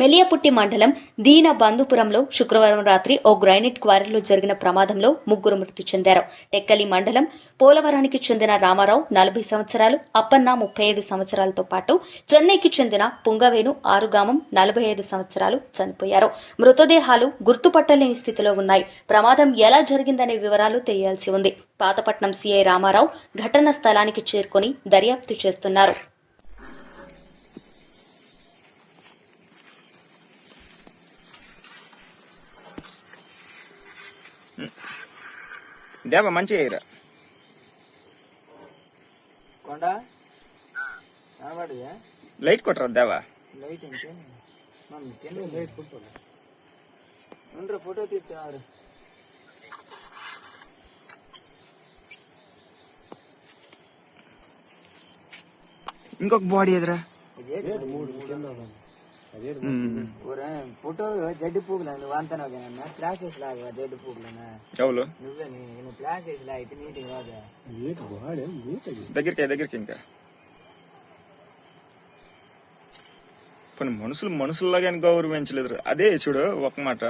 మెలియపుట్టి మండలం దీన బంధుపురంలో శుక్రవారం రాత్రి ఓ గ్రైనైట్ క్వారీలో జరిగిన ప్రమాదంలో ముగ్గురు మృతి చెందారు. టెక్కలి మండలం పోలవరానికి చెందిన రామారావు నలభై సంవత్సరాలు అప్పన్న ముప్పై ఐదు సంవత్సరాలతో పాటు చెన్నైకి చెందిన పుంగవేణు ఆరుగామం నలభై ఐదు సంవత్సరాలు చనిపోయారు. మృతదేహాలు గుర్తుపట్టలేని స్థితిలో ఉన్నాయి. ప్రమాదం ఎలా జరిగిందనే వివరాలు తెలియాల్సి ఉంది. పాతపట్నం సీఐ రామారావు ఘటన స్థలానికి చేరుకొని దర్యాప్తు చేస్తున్నారు. దేవ మంచిగా ఎయిరా కొండ కనబడియా లైట్ కొట్టరా దేవా లైట్ ఇంకే మమ్మీ కింద లైట్ కొట్టుకోలే ఉండ్రు ఫోటో తీసుకున్నారు ఇంకొక బాడీ ఎదురా ఫోటో జడ్డు పూగులు నువ్వు లాగితే రాదా దగ్గరికి దగ్గరికి ఇంకా. కొన్ని మనుషులు మనుషుల్లాగా గౌరవించలేదు అదే చూడు ఒక మాట.